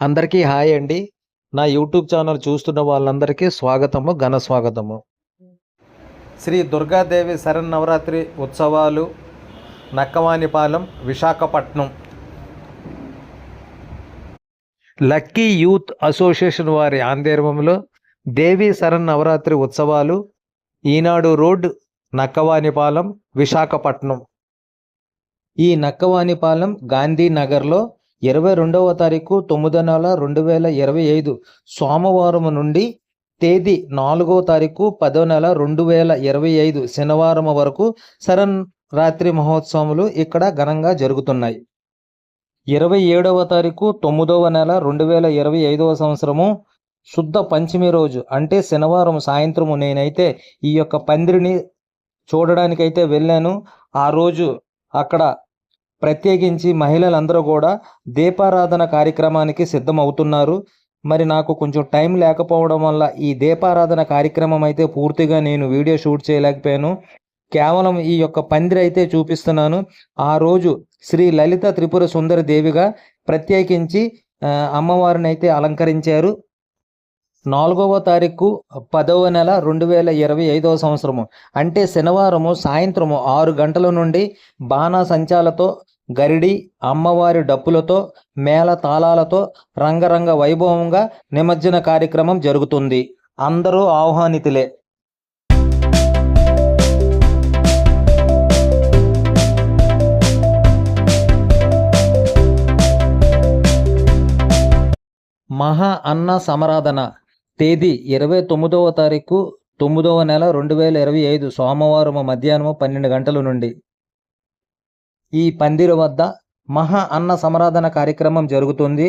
అందరికీ హాయ్ అండి. నా యూట్యూబ్ ఛానల్ చూస్తున్న వాళ్ళందరికీ స్వాగతము ఘన స్వాగతము. శ్రీ దుర్గాదేవి శరన్నవరాత్రి ఉత్సవాలు Nakkavanipalem Visakhapatnam. Lucky youth association వారి ఆందోళనలో దేవి శరన్నవరాత్రి ఉత్సవాలు ఈనాడు రోడ్ నక్కవానిపాలెం విశాఖపట్నం. ఈ నక్కవానిపాలెం గాంధీనగర్లో ఇరవై రెండవ తారీఖు తొమ్మిదో నెల రెండు వేల ఇరవై ఐదు సోమవారం నుండి తేదీ నాలుగో తారీఖు పదో నెల రెండు వేల ఇరవై ఐదు శనివారం వరకు శరణ్ రాత్రి మహోత్సవములు ఇక్కడ ఘనంగా జరుగుతున్నాయి. ఇరవై ఏడవ తారీఖు తొమ్మిదవ నెల రెండు వేల ఇరవై ఐదవ సంవత్సరము శుద్ధ పంచమి రోజు అంటే శనివారం సాయంత్రము నేనైతే ఈ యొక్క పందిరిని చూడడానికైతే వెళ్ళాను. ఆ రోజు అక్కడ ప్రత్యేకించి మహిళలందరూ కూడా దీపారాధన కార్యక్రమానికి సిద్ధమవుతున్నారు. మరి నాకు కొంచెం టైం లేకపోవడం వల్ల ఈ దీపారాధన కార్యక్రమం అయితే పూర్తిగా నేను వీడియో షూట్ చేయలేకపోయాను. కేవలం ఈ యొక్క పందిరి అయితే చూపిస్తున్నాను. ఆ రోజు శ్రీ లలిత త్రిపుర సుందరి దేవిగా ప్రత్యేకించి అమ్మవారిని అయితే అలంకరించారు. నాలుగవ తారీఖు పదవ నెల రెండు వేల ఇరవై ఐదవ సంవత్సరము. అంటే శనివారము సాయంత్రము ఆరు గంటల నుండి బాణా సంచాలతో గరిడి అమ్మవారి డప్పులతో మేళ తాళాలతో రంగరంగ వైభవంగా నిమజ్జన కార్యక్రమం జరుగుతుంది. అందరూ ఆహ్వానితులే. మహా అన్న సమరాధన. తేదీ ఇరవై తొమ్మిదవ తారీఖు తొమ్మిదవ నెల రెండు వేల ఇరవై ఐదు సోమవారం మధ్యాహ్నం పన్నెండు గంటల నుండి. ఈ పందిరి వద్ద మహా అన్న సమరాధన కార్యక్రమం జరుగుతుంది.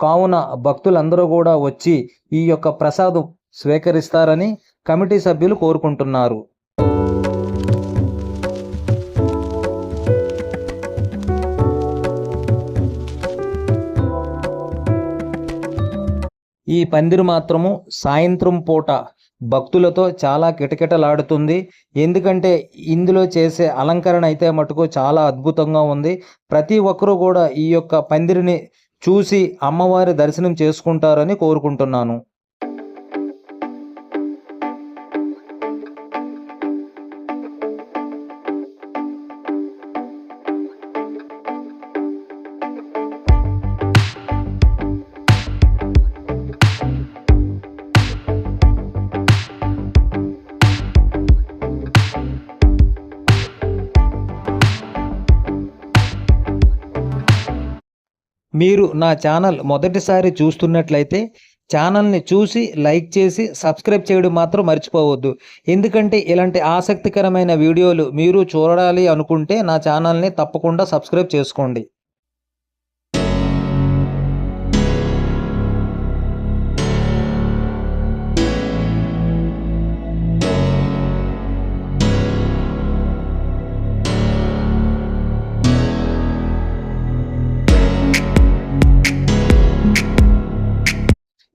కావున భక్తులందరూ కూడా వచ్చి ఈ యొక్క ప్రసాదం స్వీకరిస్తారని కమిటీ సభ్యులు కోరుకుంటున్నారు. ఈ పందిరి మాత్రము సాయంత్రం పూట భక్తులతో చాలా కిటకిటలాడుతుంది. ఎందుకంటే ఇందులో చేసే అలంకరణ అయితే మటుకు చాలా అద్భుతంగా ఉంది. ప్రతి ఒక్కరూ కూడా ఈ యొక్క పందిరిని చూసి అమ్మవారి దర్శనం చేసుకుంటారని కోరుకుంటున్నాను. మీరు నా ఛానల్ మొదటిసారి చూస్తున్నట్లయితే ఛానల్ని చూసి లైక్ చేసి సబ్స్క్రైబ్ చేయడం మాత్రం మర్చిపోవద్దు. ఎందుకంటే ఇలాంటి ఆసక్తికరమైన వీడియోలు మీరు చూడాలి అనుకుంటే నా ఛానల్ని తప్పకుండా సబ్స్క్రైబ్ చేసుకోండి.